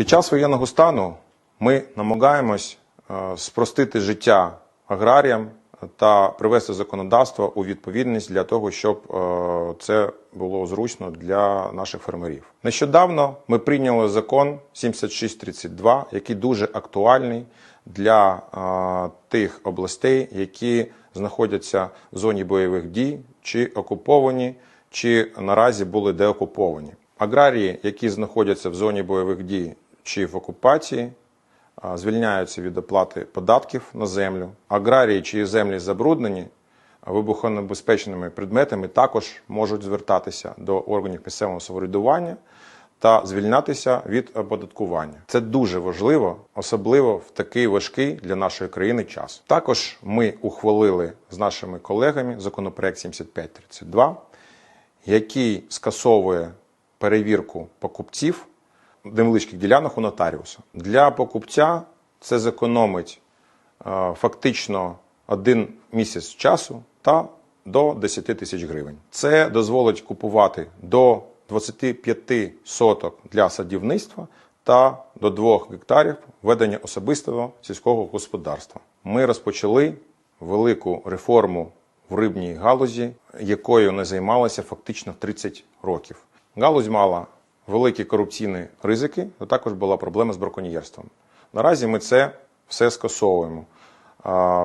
Під час воєнного стану ми намагаємось е, спростити життя аграріям та привести законодавство у відповідність для того, щоб е, це було зручно для наших фермерів. Нещодавно ми прийняли закон 7632, який дуже актуальний для е, тих областей, які знаходяться в зоні бойових дій, чи окуповані, чи наразі були деокуповані. Аграрії, які знаходяться в зоні бойових дій чи в окупації, звільняються від оплати податків на землю. Аграрії, чиї землі забруднені вибухонебезпечними предметами, також можуть звертатися до органів місцевого самоврядування та звільнятися від оподаткування. Це дуже важливо, особливо в такий важкий для нашої країни час. Також ми ухвалили з нашими колегами законопроект 7532, який скасовує перевірку покупців невеличких ділянок у нотаріуса. Для покупця це зекономить е, фактично один місяць часу та до 10 тисяч гривень. Це дозволить купувати до 25 соток для садівництва та до 2 гектарів ведення особистого сільського господарства. Ми розпочали велику реформу в рибній галузі, якою не займалася фактично 30 років. Галузь мала великі корупційні ризики, а також була проблема з браконьєрством. Наразі ми це все скасовуємо.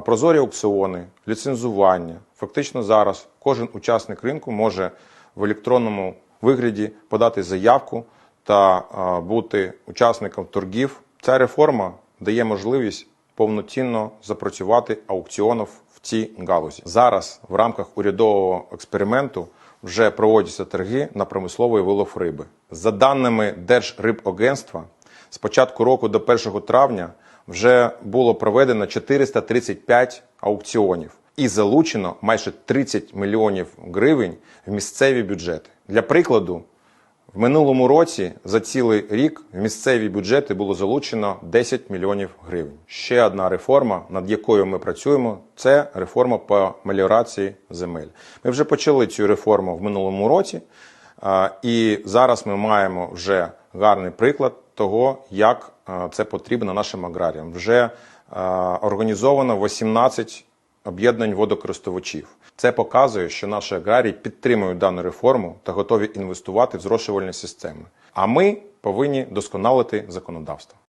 Прозорі аукціони, ліцензування. Фактично зараз кожен учасник ринку може в електронному вигляді подати заявку та бути учасником торгів. Ця реформа дає можливість повноцінно запрацювати аукціонів в цій галузі. Зараз в рамках урядового експерименту вже проводяться торги на промисловий вилов риби. За даними Держрибагентства, з початку року до 1 травня вже було проведено 435 аукціонів і залучено майже 30 мільйонів гривень в місцеві бюджети. Для прикладу, в минулому році за цілий рік в місцеві бюджети було залучено 10 мільйонів гривень. Ще одна реформа, над якою ми працюємо, це реформа по меліорації земель. Ми вже почали цю реформу в минулому році, і зараз ми маємо вже гарний приклад того, як це потрібно нашим аграріям. Вже організовано 18 об'єднань водокористувачів. Це показує, що наші аграрії підтримують дану реформу та готові інвестувати в зрошувальні системи. А ми повинні досконалити законодавство.